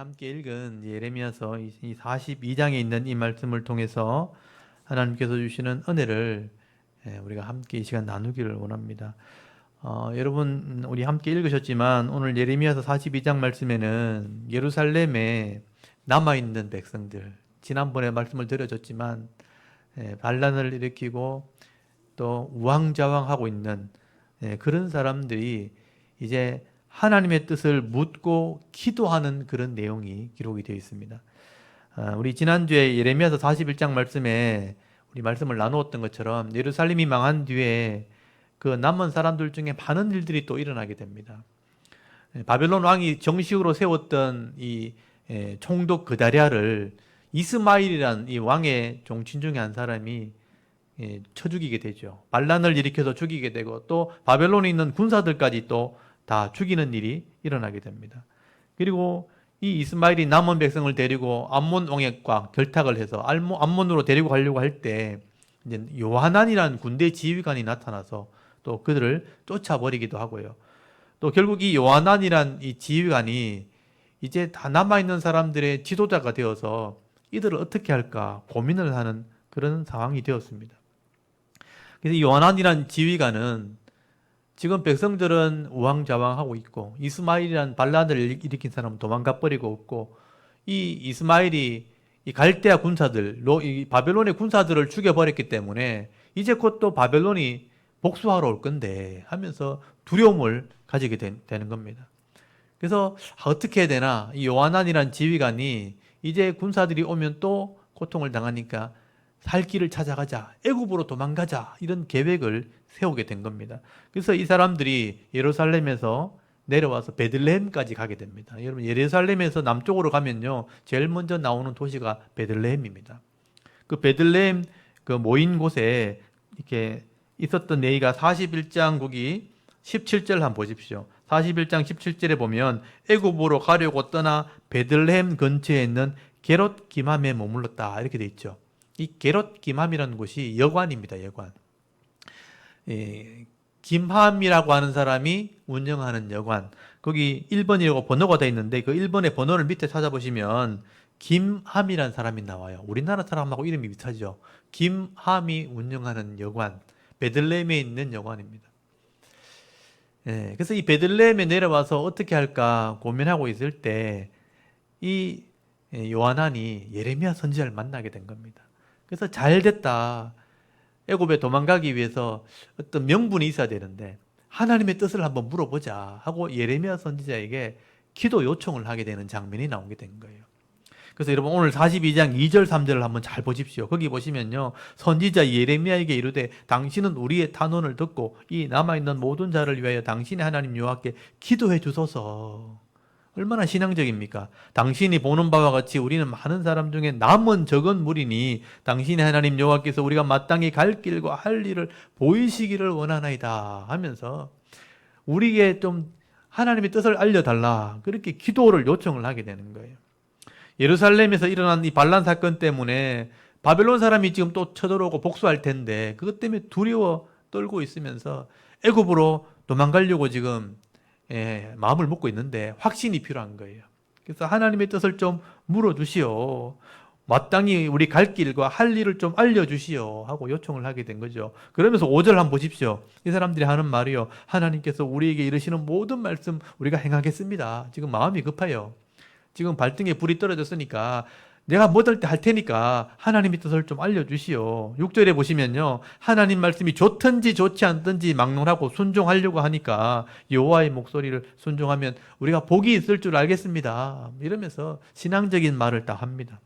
함께 읽은 예레미야서 이 42장에 있는 이 말씀을 통해서 하나님께서 주시는 은혜를 예, 우리가 함께 이 시간 나누기를 원합니다. 어, 여러분 우리 함께 읽으셨지만 오늘 예레미야서 42장 말씀에는 예루살렘에 남아 있는 백성들 지난번에 말씀을 드려줬지만 예, 반란을 일으키고 또 우왕좌왕하고 있는 예, 그런 사람들이 이제 하나님의 뜻을 묻고 기도하는 그런 내용이 기록이 되어 있습니다. 아, 우리 지난주에 예레미야서 41장 말씀에 우리 말씀을 나누었던 것처럼 예루살렘이 망한 뒤에 그 남은 사람들 중에 많은 일들이 또 일어나게 됩니다. 예, 바벨론 왕이 정식으로 세웠던 이 예, 총독 그다랴를 이스마일이란 이 왕의 종친 중에 한 사람이 예, 쳐 죽이게 되죠. 반란을 일으켜서 죽이게 되고 또 바벨론에 있는 군사들까지 또 다 죽이는 일이 일어나게 됩니다. 그리고 이 이스마일이 남은 백성을 데리고 암몬 왕과 결탁을 해서 암몬으로 데리고 가려고 할 때 이제 요하난이라는 군대 지휘관이 나타나서 또 그들을 쫓아버리기도 하고요. 또 결국 이 요하난이란 이 지휘관이 이제 다 남아 있는 사람들의 지도자가 되어서 이들을 어떻게 할까 고민을 하는 그런 상황이 되었습니다. 그래서 이 요하난이란 지휘관은 지금 백성들은 우왕좌왕하고 있고 이스마일이란 반란을 일으킨 사람은 도망가 버리고 없고 이 이스마일이 이 갈대아 군사들, 로, 이 바벨론의 군사들을 죽여버렸기 때문에 이제 곧 또 바벨론이 복수하러 올 건데 하면서 두려움을 가지게 된, 되는 겁니다. 그래서 아, 어떻게 해야 되나 이 요하난이란 지휘관이 이제 군사들이 오면 또 고통을 당하니까 살 길을 찾아가자, 애굽으로 도망가자 이런 계획을 세우게 된 겁니다. 그래서 이 사람들이 예루살렘에서 내려와서 베들레헴까지 가게 됩니다. 여러분 예루살렘에서 남쪽으로 가면요 제일 먼저 나오는 도시가 베들레헴입니다. 그 베들레헴 그 모인 곳에 이렇게 있었던 얘기가 41장 거기 17절 한번 보십시오. 41장 17절에 보면 애굽으로 가려고 떠나 베들레헴 근처에 있는 게롯 기맘에 머물렀다 이렇게 돼 있죠. 이 게롯 기맘이라는 곳이 여관입니다. 여관. 예, 김함이라고 하는 사람이 운영하는 여관. 거기 1번이라고 번호가 돼 있는데 그 1번의 번호를 밑에 찾아보시면 김함이라는 사람이 나와요. 우리나라 사람하고 이름이 비슷하죠. 김함이 운영하는 여관. 베들레헴에 있는 여관입니다. 예, 그래서 이 베들레헴에 내려와서 어떻게 할까 고민하고 있을 때 이 요한안이 예레미야 선지자를 만나게 된 겁니다. 그래서 잘 됐다. 애굽에 도망가기 위해서 어떤 명분이 있어야 되는데 하나님의 뜻을 한번 물어보자 하고 예레미야 선지자에게 기도 요청을 하게 되는 장면이 나오게 된 거예요. 그래서 여러분 오늘 42장 2절 3절을 한번 잘 보십시오. 거기 보시면요. 선지자 예레미야에게 이르되 당신은 우리의 탄원을 듣고 이 남아 있는 모든 자를 위하여 당신의 하나님 여호와께 기도해 주소서. 얼마나 신앙적입니까? 당신이 보는 바와 같이 우리는 많은 사람 중에 남은 적은 무리니 당신의 하나님 여호와께서 우리가 마땅히 갈 길과 할 일을 보이시기를 원하나이다 하면서 우리에게 좀 하나님의 뜻을 알려달라 그렇게 기도를 요청을 하게 되는 거예요. 예루살렘에서 일어난 이 반란 사건 때문에 바벨론 사람이 지금 또 쳐들어오고 복수할 텐데 그것 때문에 두려워 떨고 있으면서 애굽으로 도망가려고 지금 예, 마음을 먹고 있는데 확신이 필요한 거예요. 그래서 하나님의 뜻을 좀 물어주시오. 마땅히 우리 갈 길과 할 일을 좀 알려주시오. 하고 요청을 하게 된 거죠. 그러면서 5절 한번 보십시오. 이 사람들이 하는 말이요. 하나님께서 우리에게 이르시는 모든 말씀 우리가 행하겠습니다. 지금 마음이 급해요. 지금 발등에 불이 떨어졌으니까 내가 못할 때 할 테니까 하나님의 뜻을 좀 알려주시오. 6절에 보시면요. 하나님 말씀이 좋든지 좋지 않든지 막론하고 순종하려고 하니까 여호와의 목소리를 순종하면 우리가 복이 있을 줄 알겠습니다. 이러면서 신앙적인 말을 다 합니다.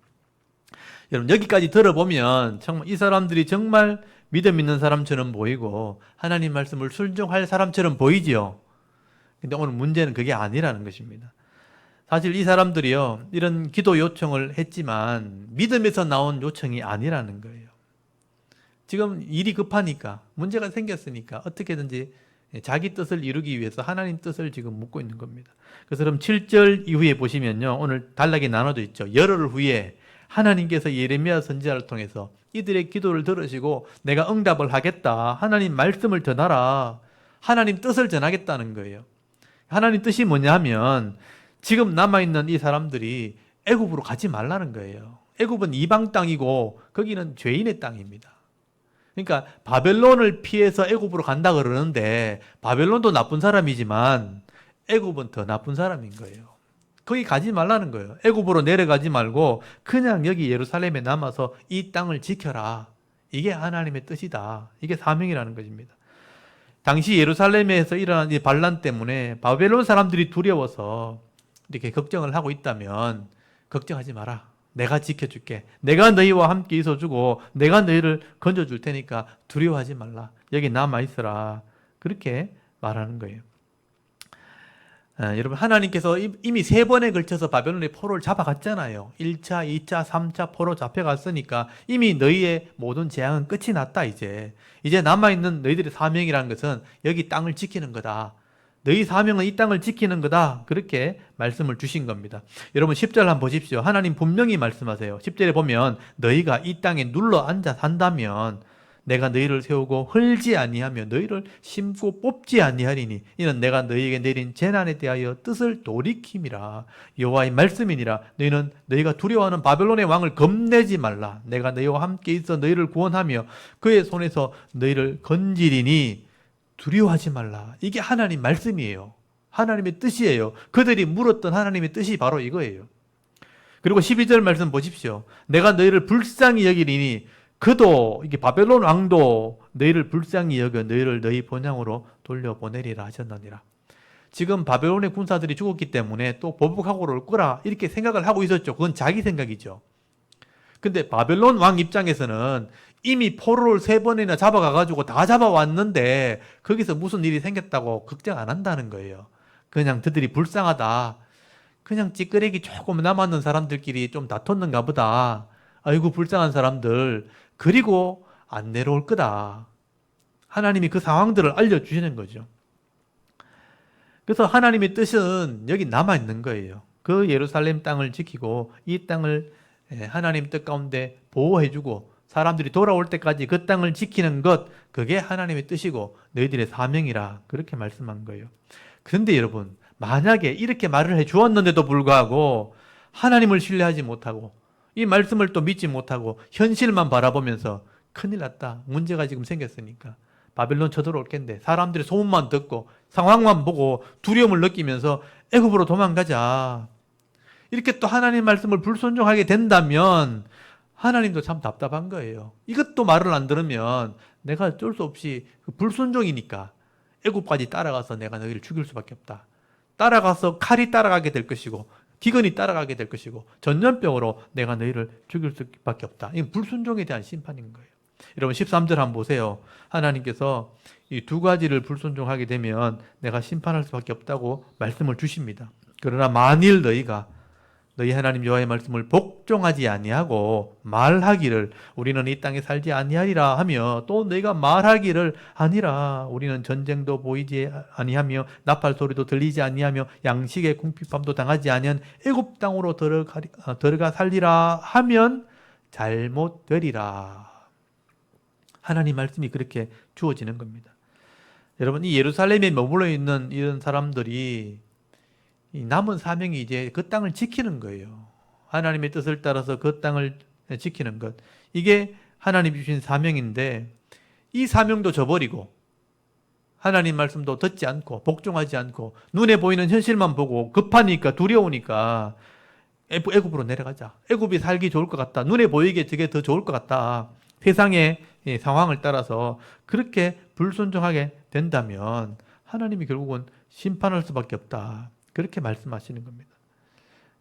여러분 여기까지 들어보면 정말 이 사람들이 정말 믿음 있는 사람처럼 보이고 하나님 말씀을 순종할 사람처럼 보이지요. 근데 오늘 문제는 그게 아니라는 것입니다. 사실 이 사람들이요, 이런 기도 요청을 했지만 믿음에서 나온 요청이 아니라는 거예요. 지금 일이 급하니까, 문제가 생겼으니까 어떻게든지 자기 뜻을 이루기 위해서 하나님 뜻을 지금 묻고 있는 겁니다. 그래서 그럼 7절 이후에 보시면요, 오늘 단락이 나눠져 있죠. 열흘 후에 하나님께서 예레미야 선지자를 통해서 이들의 기도를 들으시고 내가 응답을 하겠다. 하나님 말씀을 전하라. 하나님 뜻을 전하겠다는 거예요. 하나님 뜻이 뭐냐 하면 지금 남아 있는 이 사람들이 애굽으로 가지 말라는 거예요. 애굽은 이방 땅이고 거기는 죄인의 땅입니다. 그러니까 바벨론을 피해서 애굽으로 간다 그러는데 바벨론도 나쁜 사람이지만 애굽은 더 나쁜 사람인 거예요. 거기 가지 말라는 거예요. 애굽으로 내려가지 말고 그냥 여기 예루살렘에 남아서 이 땅을 지켜라. 이게 하나님의 뜻이다. 이게 사명이라는 것입니다. 당시 예루살렘에서 일어난 이 반란 때문에 바벨론 사람들이 두려워서 이렇게 걱정을 하고 있다면 걱정하지 마라. 내가 지켜줄게. 내가 너희와 함께 있어주고 내가 너희를 건져줄 테니까 두려워하지 말라. 여기 남아 있어라. 그렇게 말하는 거예요. 아, 여러분 하나님께서 이- 이미 세 번에 걸쳐서 바벨론의 포로를 잡아갔잖아요. 1차, 2차, 3차 포로 잡혀갔으니까 이미 너희의 모든 재앙은 끝이 났다 이제. 이제 남아있는 너희들의 사명이라는 것은 여기 땅을 지키는 거다. 너희 사명은 이 땅을 지키는 거다. 그렇게 말씀을 주신 겁니다. 여러분 10절 한번 보십시오. 하나님 분명히 말씀하세요. 10절에 보면 너희가 이 땅에 눌러 앉아 산다면 내가 너희를 세우고 흘지 아니하며 너희를 심고 뽑지 아니하리니 이는 내가 너희에게 내린 재난에 대하여 뜻을 돌이킴이라 여호와의 말씀이니라 너희는 너희가 두려워하는 바벨론의 왕을 겁내지 말라 내가 너희와 함께 있어 너희를 구원하며 그의 손에서 너희를 건지리니 두려워하지 말라 이게 하나님 말씀이에요 하나님의 뜻이에요 그들이 물었던 하나님의 뜻이 바로 이거예요 그리고 12절 말씀 보십시오 내가 너희를 불쌍히 여기리니 그도 이게 바벨론 왕도 너희를 불쌍히 여겨 너희를 너희 본향으로 돌려보내리라 하셨느니라. 지금 바벨론의 군사들이 죽었기 때문에 또 보복하고 올 거라 이렇게 생각을 하고 있었죠. 그건 자기 생각이죠. 근데 바벨론 왕 입장에서는 이미 포로를 세 번이나 잡아가가지고 다 잡아왔는데 거기서 무슨 일이 생겼다고 걱정 안 한다는 거예요. 그냥 그들이 불쌍하다. 그냥 찌끄레기 조금 남았는 사람들끼리 좀 다퉜는가 보다. 아이고 불쌍한 사람들 그리고 안 내려올 거다. 하나님이 그 상황들을 알려주시는 거죠. 그래서 하나님의 뜻은 여기 남아 있는 거예요. 그 예루살렘 땅을 지키고 이 땅을 예, 하나님 뜻 가운데 보호해주고 사람들이 돌아올 때까지 그 땅을 지키는 것 그게 하나님의 뜻이고 너희들의 사명이라 그렇게 말씀한 거예요. 그런데 여러분 만약에 이렇게 말을 해 주었는데도 불구하고 하나님을 신뢰하지 못하고 이 말씀을 또 믿지 못하고 현실만 바라보면서 큰일 났다. 문제가 지금 생겼으니까. 바벨론 쳐들어올 텐데 사람들이 소문만 듣고 상황만 보고 두려움을 느끼면서 애굽으로 도망가자. 이렇게 또 하나님 말씀을 불순종하게 된다면 하나님도 참 답답한 거예요. 이것도 말을 안 들으면 내가 어쩔 수 없이 그 불순종이니까 애굽까지 따라가서 내가 너희를 죽일 수밖에 없다. 따라가서 칼이 따라가게 될 것이고 기근이 따라가게 될 것이고 전염병으로 내가 너희를 죽일 수밖에 없다. 이건 불순종에 대한 심판인 거예요. 여러분 13절 한번 보세요. 하나님께서 이 두 가지를 불순종하게 되면 내가 심판할 수밖에 없다고 말씀을 주십니다. 그러나 만일 너희가 너희 하나님 여호와의 말씀을 복종하지 아니하고 말하기를 우리는 이 땅에 살지 아니하리라 하며 또 너희가 말하기를 아니라 우리는 전쟁도 보이지 아니하며 나팔 소리도 들리지 아니하며 양식의 궁핍함도 당하지 아니한 애굽 땅으로 들어가 어, 들어가 살리라 하면 잘못되리라. 하나님 말씀이 그렇게 주어지는 겁니다. 여러분 이 예루살렘에 머물러 있는 이런 사람들이 이 남은 사명이 이제 그 땅을 지키는 거예요. 하나님의 뜻을 따라서 그 땅을 지키는 것. 이게 하나님 주신 사명인데 이 사명도 저버리고 하나님 말씀도 듣지 않고 복종하지 않고 눈에 보이는 현실만 보고 급하니까 두려우니까 애굽- 애굽으로 내려가자. 애굽이 살기 좋을 것 같다. 눈에 보이게 저게 더 좋을 것 같다. 세상의 이 상황을 따라서 그렇게 불순종하게 된다면 하나님이 결국은 심판할 수밖에 없다. 그렇게 말씀하시는 겁니다.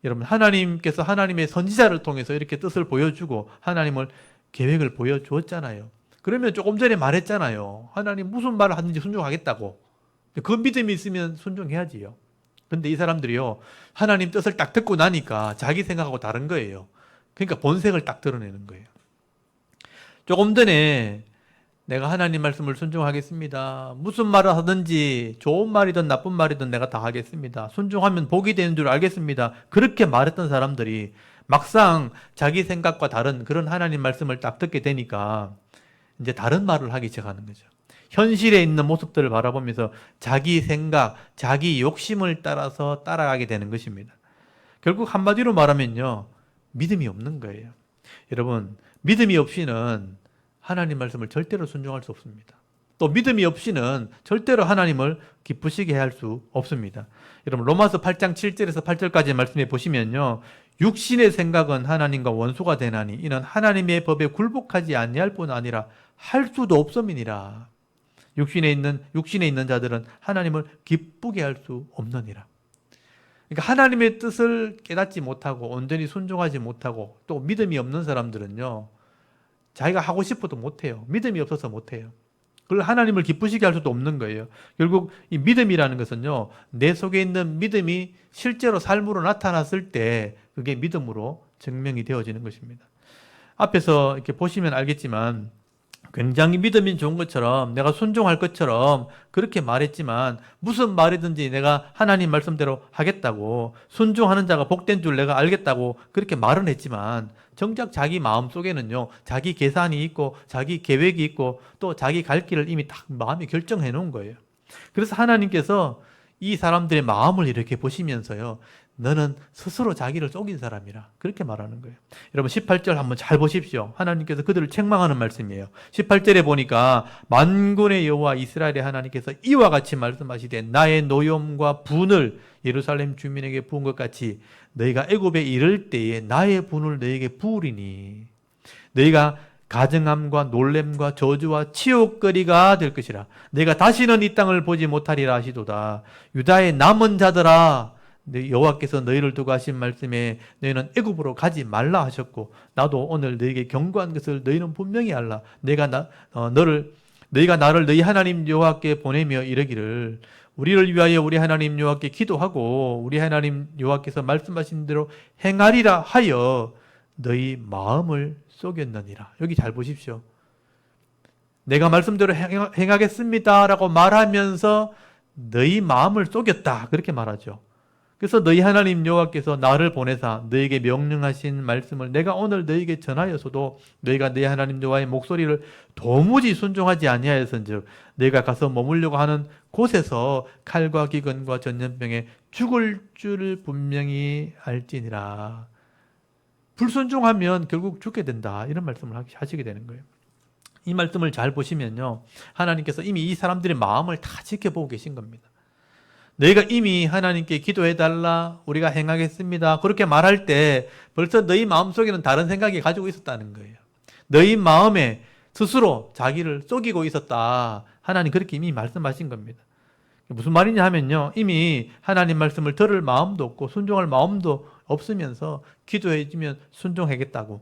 여러분, 하나님께서 하나님의 선지자를 통해서 이렇게 뜻을 보여주고 하나님을 계획을 보여주었잖아요. 그러면 조금 전에 말했잖아요. 하나님 무슨 말을 하든지 순종하겠다고. 그 믿음이 있으면 순종해야지요. 근데 이 사람들이요, 하나님 뜻을 딱 듣고 나니까 자기 생각하고 다른 거예요. 그러니까 본색을 딱 드러내는 거예요. 조금 전에 내가 하나님 말씀을 순종하겠습니다. 무슨 말을 하든지 좋은 말이든 나쁜 말이든 내가 다 하겠습니다. 순종하면 복이 되는 줄 알겠습니다. 그렇게 말했던 사람들이 막상 자기 생각과 다른 그런 하나님 말씀을 딱 듣게 되니까 이제 다른 말을 하기 시작하는 거죠. 현실에 있는 모습들을 바라보면서 자기 생각, 자기 욕심을 따라서 따라가게 되는 것입니다. 결국 한마디로 말하면요. 믿음이 없는 거예요. 여러분, 믿음이 없이는 하나님 말씀을 절대로 순종할 수 없습니다. 또 믿음이 없이는 절대로 하나님을 기쁘시게 할 수 없습니다. 여러분 로마서 8장 7절에서 8절까지 말씀해 보시면요. 육신의 생각은 하나님과 원수가 되나니 이는 하나님의 법에 굴복하지 아니할 뿐 아니라 할 수도 없음이니라. 육신에 있는 육신에 있는 자들은 하나님을 기쁘게 할 수 없느니라. 그러니까 하나님의 뜻을 깨닫지 못하고 온전히 순종하지 못하고 또 믿음이 없는 사람들은요. 자기가 하고 싶어도 못해요. 믿음이 없어서 못해요. 그걸 하나님을 기쁘시게 할 수도 없는 거예요. 결국 이 믿음이라는 것은요, 내 속에 있는 믿음이 실제로 삶으로 나타났을 때 그게 믿음으로 증명이 되어지는 것입니다. 앞에서 이렇게 보시면 알겠지만 굉장히 믿음이 좋은 것처럼 내가 순종할 것처럼 그렇게 말했지만 무슨 말이든지 내가 하나님 말씀대로 하겠다고 순종하는 자가 복된 줄 내가 알겠다고 그렇게 말은 했지만 정작 자기 마음 속에는요 자기 계산이 있고 자기 계획이 있고 또 자기 갈 길을 이미 딱 마음이 결정해 놓은 거예요. 그래서 하나님께서 이 사람들의 마음을 이렇게 보시면서요 너는 스스로 자기를 속인 사람이라 그렇게 말하는 거예요. 여러분 18절 한번 잘 보십시오. 하나님께서 그들을 책망하는 말씀이에요. 18절에 보니까 만군의 여호와 이스라엘의 하나님께서 이와 같이 말씀하시되 나의 노염과 분을 예루살렘 주민에게 부은 것 같이 너희가 애굽에 이를 때에 나의 분을 너희에게 부으리니 너희가 가증함과 놀램과 저주와 치욕거리가 될 것이라 내가 다시는 이 땅을 보지 못하리라 하시도다 유다의 남은 자들아 네, 여호와께서 너희를 두고 하신 말씀에 너희는 애굽으로 가지 말라 하셨고 나도 오늘 너희에게 경고한 것을 너희는 분명히 알라. 내가 나 어, 너를 너희가 나를 너희 하나님 여호와께 보내며 이르기를 우리를 위하여 우리 하나님 여호와께 기도하고 우리 하나님 여호와께서 말씀하신 대로 행하리라 하여 너희 마음을 속였느니라. 여기 잘 보십시오. 내가 말씀대로 행- 행하겠습니다라고 말하면서 너희 마음을 속였다. 그렇게 말하죠. 그래서 너희 하나님 여호와께서 나를 보내사 너에게 명령하신 말씀을 내가 오늘 너에게 전하여서도 너희가 내 하나님 여호와의 목소리를 도무지 순종하지 아니하였은즉 내가 가서 머물려고 하는 곳에서 칼과 기근과 전염병에 죽을 줄을 분명히 알지니라. 불순종하면 결국 죽게 된다. 이런 말씀을 하시- 하시게 되는 거예요. 이 말씀을 잘 보시면요. 하나님께서 이미 이 사람들의 마음을 다 지켜보고 계신 겁니다. 너희가 이미 하나님께 기도해 달라 우리가 행하겠습니다. 그렇게 말할 때 벌써 너희 마음속에는 다른 생각이 가지고 있었다는 거예요. 너희 마음에 스스로 자기를 속이고 있었다. 하나님 그렇게 이미 말씀하신 겁니다. 무슨 말이냐 하면요. 이미 하나님 말씀을 들을 마음도 없고 순종할 마음도 없으면서 기도해 주면 순종하겠다고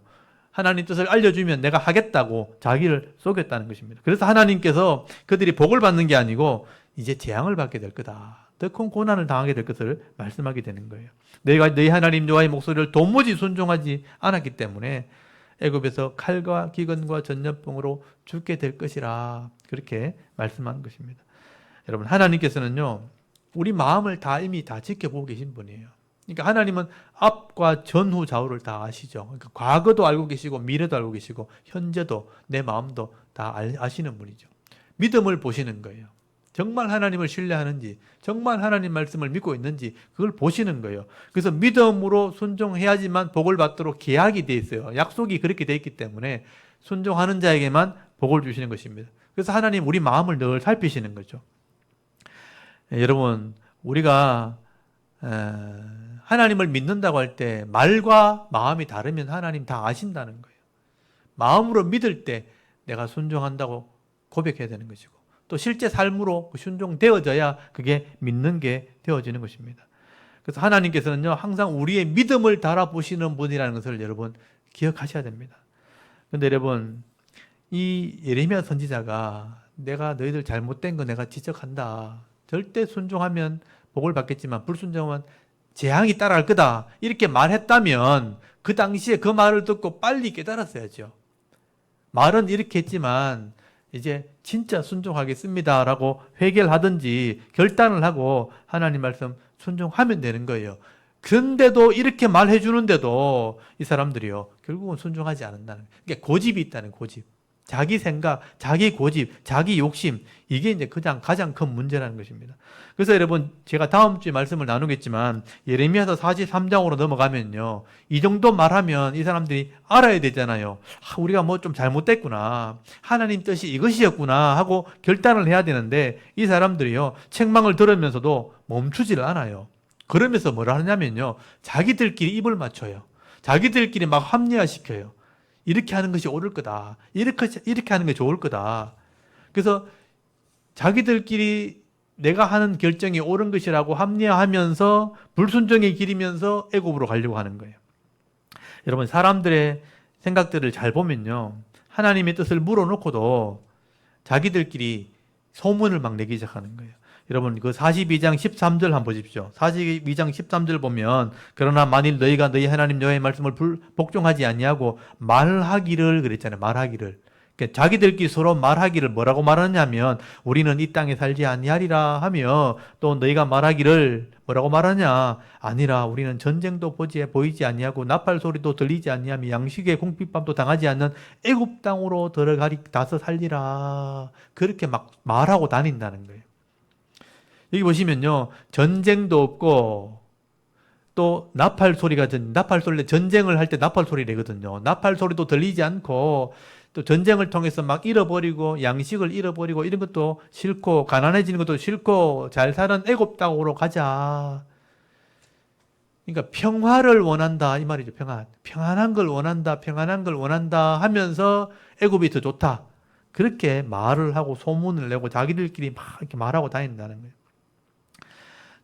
하나님 뜻을 알려주면 내가 하겠다고 자기를 속였다는 것입니다. 그래서 하나님께서 그들이 복을 받는 게 아니고 이제 재앙을 받게 될 거다. 더 큰 고난을 당하게 될 것을 말씀하게 되는 거예요. 너희가 너희 하나님 여호와의 목소리를 도무지 순종하지 않았기 때문에 애굽에서 칼과 기근과 전염병으로 죽게 될 것이라 그렇게 말씀한 것입니다. 여러분 하나님께서는요 우리 마음을 다 이미 다 지켜보고 계신 분이에요. 그러니까 하나님은 앞과 전후 좌우를 다 아시죠. 그러니까 과거도 알고 계시고 미래도 알고 계시고 현재도 내 마음도 다 알- 아시는 분이죠. 믿음을 보시는 거예요. 정말 하나님을 신뢰하는지, 정말 하나님 말씀을 믿고 있는지 그걸 보시는 거예요. 그래서 믿음으로 순종해야지만 복을 받도록 계약이 돼 있어요. 약속이 그렇게 돼 있기 때문에 순종하는 자에게만 복을 주시는 것입니다. 그래서 하나님 우리 마음을 늘 살피시는 거죠. 예, 여러분, 우리가 에, 하나님을 믿는다고 할 때 말과 마음이 다르면 하나님 다 아신다는 거예요. 마음으로 믿을 때 내가 순종한다고 고백해야 되는 것이고 또 실제 삶으로 그 순종되어져야 그게 믿는 게 되어지는 것입니다. 그래서 하나님께서는요 항상 우리의 믿음을 달아보시는 분이라는 것을 여러분 기억하셔야 됩니다. 근데 여러분 이 예레미야 선지자가 내가 너희들 잘못된 거 내가 지적한다. 절대 순종하면 복을 받겠지만 불순종하면 재앙이 따라갈 거다. 이렇게 말했다면 그 당시에 그 말을 듣고 빨리 깨달았어야죠. 말은 이렇게 했지만 이제 진짜 순종하겠습니다라고 회개를 하든지 결단을 하고 하나님 말씀 순종하면 되는 거예요. 그런데도 이렇게 말해 주는데도 이 사람들이요 결국은 순종하지 않는다는 그러니까 고집이 있다는 고집. 자기 생각, 자기 고집, 자기 욕심 이게 이제 가장 가장 큰 문제라는 것입니다. 그래서 여러분 제가 다음 주에 말씀을 나누겠지만 예레미야서 43장으로 넘어가면요. 이 정도 말하면 이 사람들이 알아야 되잖아요. 아, 우리가 뭐 좀 잘못됐구나. 하나님 뜻이 이것이었구나 하고 결단을 해야 되는데 이 사람들이요. 책망을 들으면서도 멈추지를 않아요. 그러면서 뭐라 하냐면요. 자기들끼리 입을 맞춰요. 자기들끼리 막 합리화시켜요. 이렇게 하는 것이 옳을 거다. 이렇게, 이렇게 하는 게 좋을 거다. 그래서 자기들끼리 내가 하는 결정이 옳은 것이라고 합리화하면서 불순종의 길이면서 애굽으로 가려고 하는 거예요. 여러분 사람들의 생각들을 잘 보면요. 하나님의 뜻을 물어놓고도 자기들끼리 소문을 막 내기 시작하는 거예요. 여러분 그 42장 13절 한번 보십시오. 42장 13절 보면 그러나 만일 너희가 너희 하나님 여호와의 말씀을 불- 복종하지 아니하고 말하기를 그랬잖아요. 말하기를. 그러니까 자기들끼리 서로 말하기를 뭐라고 말하냐면 우리는 이 땅에 살지 아니하리라 하며 또 너희가 말하기를 뭐라고 말하냐 아니라 우리는 전쟁도 보지 보이지 아니하고 나팔 소리도 들리지 아니하며 양식의 궁핍밤도 당하지 않는 애굽 땅으로 들어가리 다서 살리라 그렇게 막 말하고 다닌다는 거예요. 여기 보시면요 전쟁도 없고 또 나팔 소리가 든 나팔 소리 전쟁을 할 때 나팔 소리 내거든요. 나팔 소리도 들리지 않고 또 전쟁을 통해서 막 잃어버리고 양식을 잃어버리고 이런 것도 싫고 가난해지는 것도 싫고 잘 사는 애굽 땅으로 가자. 그러니까 평화를 원한다 이 말이죠. 평안. 평안한 걸 원한다. 평안한 걸 원한다 하면서 애굽이 더 좋다. 그렇게 말을 하고 소문을 내고 자기들끼리 막 이렇게 말하고 다닌다는 거예요.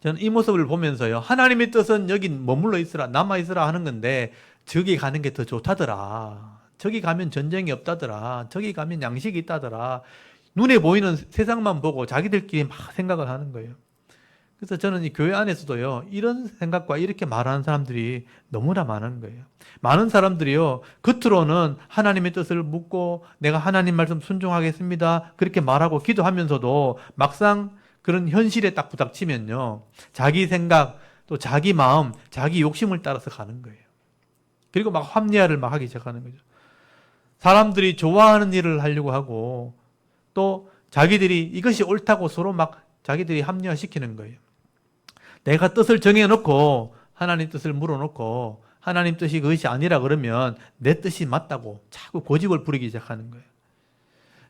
저는 이 모습을 보면서요. 하나님의 뜻은 여기 머물러 있으라, 남아 있으라 하는 건데 저기 가는 게 더 좋다더라. 저기 가면 전쟁이 없다더라. 저기 가면 양식이 있다더라. 눈에 보이는 세상만 보고 자기들끼리 막 생각을 하는 거예요. 그래서 저는 이 교회 안에서도요, 이런 생각과 이렇게 말하는 사람들이 너무나 많은 거예요. 많은 사람들이요, 겉으로는 하나님의 뜻을 묻고 내가 하나님 말씀 순종하겠습니다. 그렇게 말하고 기도하면서도 막상 그런 현실에 딱 부닥치면요, 자기 생각, 또 자기 마음, 자기 욕심을 따라서 가는 거예요. 그리고 막 합리화를 막 하기 시작하는 거죠. 사람들이 좋아하는 일을 하려고 하고 또 자기들이 이것이 옳다고 서로 막 자기들이 합리화시키는 거예요. 내가 뜻을 정해놓고 하나님 뜻을 물어놓고 하나님 뜻이 그것이 아니라 그러면 내 뜻이 맞다고 자꾸 고집을 부리기 시작하는 거예요.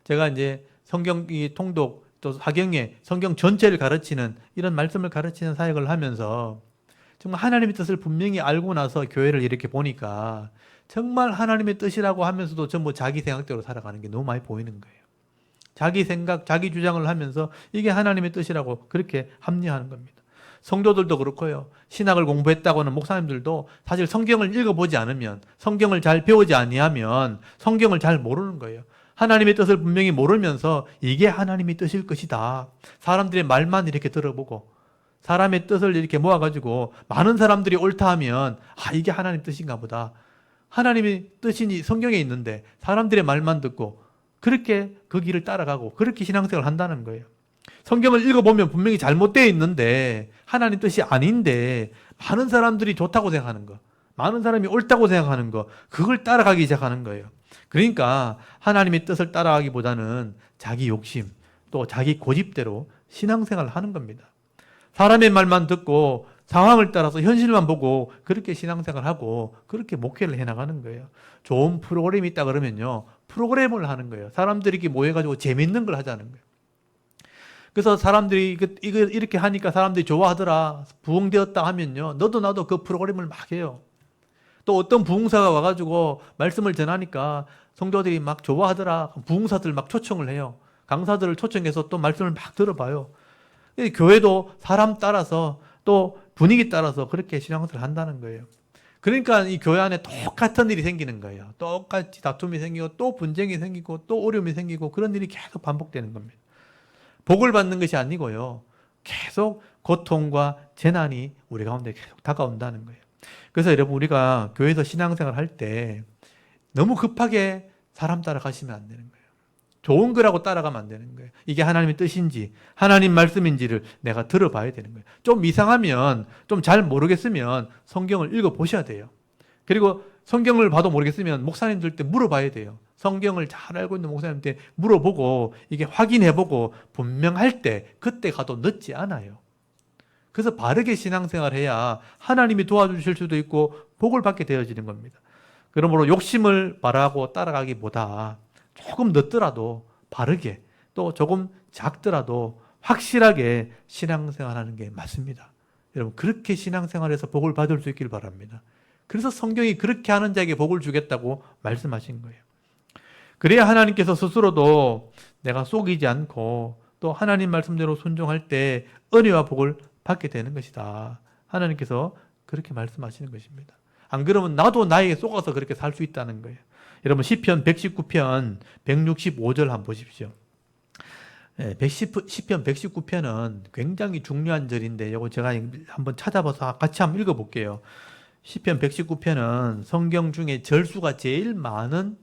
제가 이제 성경 이 통독 또 사경에 성경 전체를 가르치는 이런 말씀을 가르치는 사역을 하면서 정말 하나님의 뜻을 분명히 알고 나서 교회를 이렇게 보니까 정말 하나님의 뜻이라고 하면서도 전부 자기 생각대로 살아가는 게 너무 많이 보이는 거예요. 자기 생각, 자기 주장을 하면서 이게 하나님의 뜻이라고 그렇게 합리화하는 겁니다. 성도들도 그렇고요. 신학을 공부했다고 하는 목사님들도 사실 성경을 읽어보지 않으면 성경을 잘 배우지 아니하면 성경을 잘 모르는 거예요. 하나님의 뜻을 분명히 모르면서 이게 하나님의 뜻일 것이다. 사람들의 말만 이렇게 들어보고 사람의 뜻을 이렇게 모아가지고 많은 사람들이 옳다 하면 아 이게 하나님 뜻인가 보다. 하나님의 뜻이 성경에 있는데 사람들의 말만 듣고 그렇게 그 길을 따라가고 그렇게 신앙생활을 한다는 거예요. 성경을 읽어보면 분명히 잘못되어 있는데 하나님 뜻이 아닌데 많은 사람들이 좋다고 생각하는 거, 많은 사람이 옳다고 생각하는 거, 그걸 따라가기 시작하는 거예요. 그러니까 하나님의 뜻을 따라가기보다는 자기 욕심 또 자기 고집대로 신앙생활을 하는 겁니다. 사람의 말만 듣고 상황을 따라서 현실만 보고 그렇게 신앙생활하고 그렇게 목회를 해나가는 거예요. 좋은 프로그램이 있다 그러면요. 프로그램을 하는 거예요. 사람들이 이렇게 모여가지고 재밌는 걸 하자는 거예요. 그래서 사람들이 이거, 이거 이렇게 하니까 사람들이 좋아하더라. 부흥되었다 하면요. 너도 나도 그 프로그램을 막 해요. 또 어떤 부흥사가 와가지고 말씀을 전하니까 성도들이 막 좋아하더라. 부흥사들 막 초청을 해요. 강사들을 초청해서 또 말씀을 막 들어봐요. 이 교회도 사람 따라서 또 분위기 따라서 그렇게 신앙생활을 한다는 거예요. 그러니까 이 교회 안에 똑같은 일이 생기는 거예요. 똑같이 다툼이 생기고 또 분쟁이 생기고 또 어려움이 생기고 그런 일이 계속 반복되는 겁니다. 복을 받는 것이 아니고요. 계속 고통과 재난이 우리 가운데 계속 다가온다는 거예요. 그래서 여러분 우리가 교회에서 신앙생활 할 때 너무 급하게 사람 따라가시면 안 되는 거예요. 좋은 거라고 따라가면 안 되는 거예요. 이게 하나님의 뜻인지 하나님 말씀인지를 내가 들어봐야 되는 거예요. 좀 이상하면 좀 잘 모르겠으면 성경을 읽어 보셔야 돼요. 그리고 성경을 봐도 모르겠으면 목사님들 때 물어봐야 돼요. 성경을 잘 알고 있는 목사님한테 물어보고 이게 확인해보고 분명할 때 그때 가도 늦지 않아요. 그래서 바르게 신앙생활 해야 하나님이 도와주실 수도 있고 복을 받게 되어지는 겁니다. 그러므로 욕심을 바라고 따라가기보다 조금 늦더라도 바르게 또 조금 작더라도 확실하게 신앙생활하는 게 맞습니다. 여러분 그렇게 신앙생활해서 복을 받을 수 있길 바랍니다. 그래서 성경이 그렇게 하는 자에게 복을 주겠다고 말씀하신 거예요. 그래야 하나님께서 스스로도 내가 속이지 않고 또 하나님 말씀대로 순종할 때 은혜와 복을 받게 되는 것이다. 하나님께서 그렇게 말씀하시는 것입니다. 안 그러면 나도 나에게 속아서 그렇게 살 수 있다는 거예요. 여러분 시편 119편 165절 한번 보십시오. 예, 110, 시편 119편은 굉장히 중요한 절인데 이거 제가 한번 찾아봐서 같이 한번 읽어 볼게요. 시편 119편은 성경 중에 절수가 제일 많은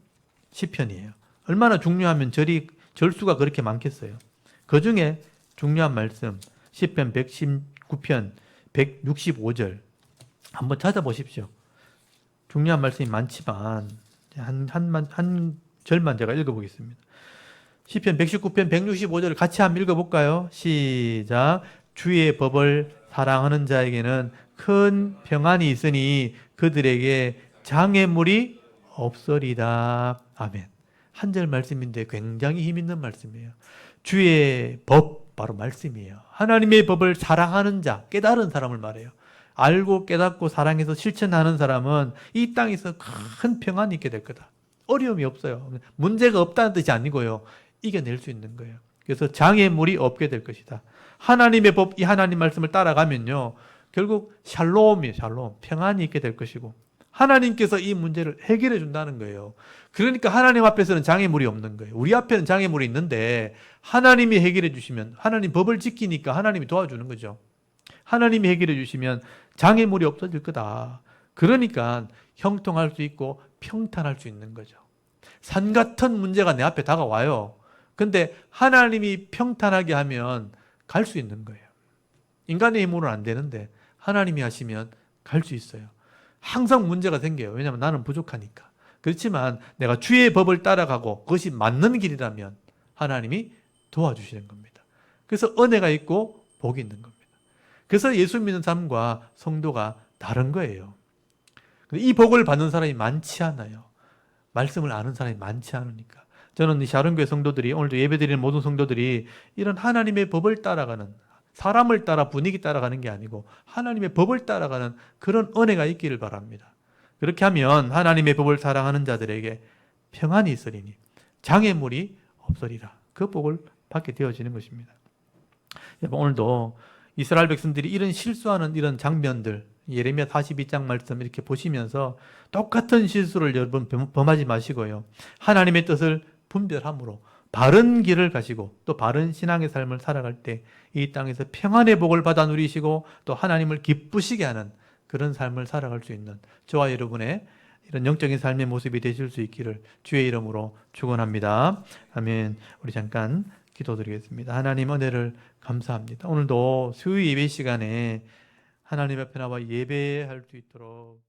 시편이에요. 얼마나 중요하면 절이 절수가 그렇게 많겠어요. 그 중에 중요한 말씀 시편 119편 165절 한번 찾아보십시오. 중요한 말씀이 많지만 한 한만 한 절만 제가 읽어보겠습니다. 시편 119편 165절을 같이 한번 읽어볼까요? 시작. 주의 법을 사랑하는 자에게는 큰 평안이 있으니 그들에게 장애물이 없으리다. 아멘. 한 절 말씀인데 굉장히 힘 있는 말씀이에요. 주의 법 바로 말씀이에요. 하나님의 법을 사랑하는 자, 깨달은 사람을 말해요. 알고 깨닫고 사랑해서 실천하는 사람은 이 땅에서 큰 평안이 있게 될 거다. 어려움이 없어요. 문제가 없다는 뜻이 아니고요. 이겨낼 수 있는 거예요. 그래서 장애물이 없게 될 것이다. 하나님의 법, 이 하나님 말씀을 따라가면요. 결국 샬롬이에요, 샬롬. 평안이 있게 될 것이고. 하나님께서 이 문제를 해결해 준다는 거예요. 그러니까 하나님 앞에서는 장애물이 없는 거예요. 우리 앞에는 장애물이 있는데 하나님이 해결해 주시면 하나님 법을 지키니까 하나님이 도와주는 거죠. 하나님이 해결해 주시면 장애물이 없어질 거다. 그러니까 형통할 수 있고 평탄할 수 있는 거죠. 산 같은 문제가 내 앞에 다가와요. 근데 하나님이 평탄하게 하면 갈 수 있는 거예요. 인간의 힘으로는 안 되는데 하나님이 하시면 갈 수 있어요. 항상 문제가 생겨요. 왜냐하면 나는 부족하니까. 그렇지만 내가 주의 법을 따라가고 그것이 맞는 길이라면 하나님이 도와주시는 겁니다. 그래서 은혜가 있고 복이 있는 겁니다. 그래서 예수 믿는 사람과 성도가 다른 거예요. 이 복을 받는 사람이 많지 않아요. 말씀을 아는 사람이 많지 않으니까. 저는 이 샤론교회 성도들이 오늘도 예배드리는 모든 성도들이 이런 하나님의 법을 따라가는 사람을 따라 분위기 따라가는 게 아니고 하나님의 법을 따라가는 그런 은혜가 있기를 바랍니다. 그렇게 하면 하나님의 법을 사랑하는 자들에게 평안이 있으리니 장애물이 없으리라. 그 복을 받게 되어지는 것입니다. 여러분 오늘도 이스라엘 백성들이 이런 실수하는 이런 장면들 예레미야 42장 말씀 이렇게 보시면서 똑같은 실수를 여러분 범하지 마시고요. 하나님의 뜻을 분별함으로 바른 길을 가시고 또 바른 신앙의 삶을 살아갈 때 이 땅에서 평안의 복을 받아 누리시고 또 하나님을 기쁘시게 하는 그런 삶을 살아갈 수 있는 저와 여러분의 이런 영적인 삶의 모습이 되실 수 있기를 주의 이름으로 축원합니다. 아멘. 우리 잠깐 기도드리겠습니다. 하나님 은혜를 감사합니다. 오늘도 수요 예배 시간에 하나님 앞에 나와 예배할 수 있도록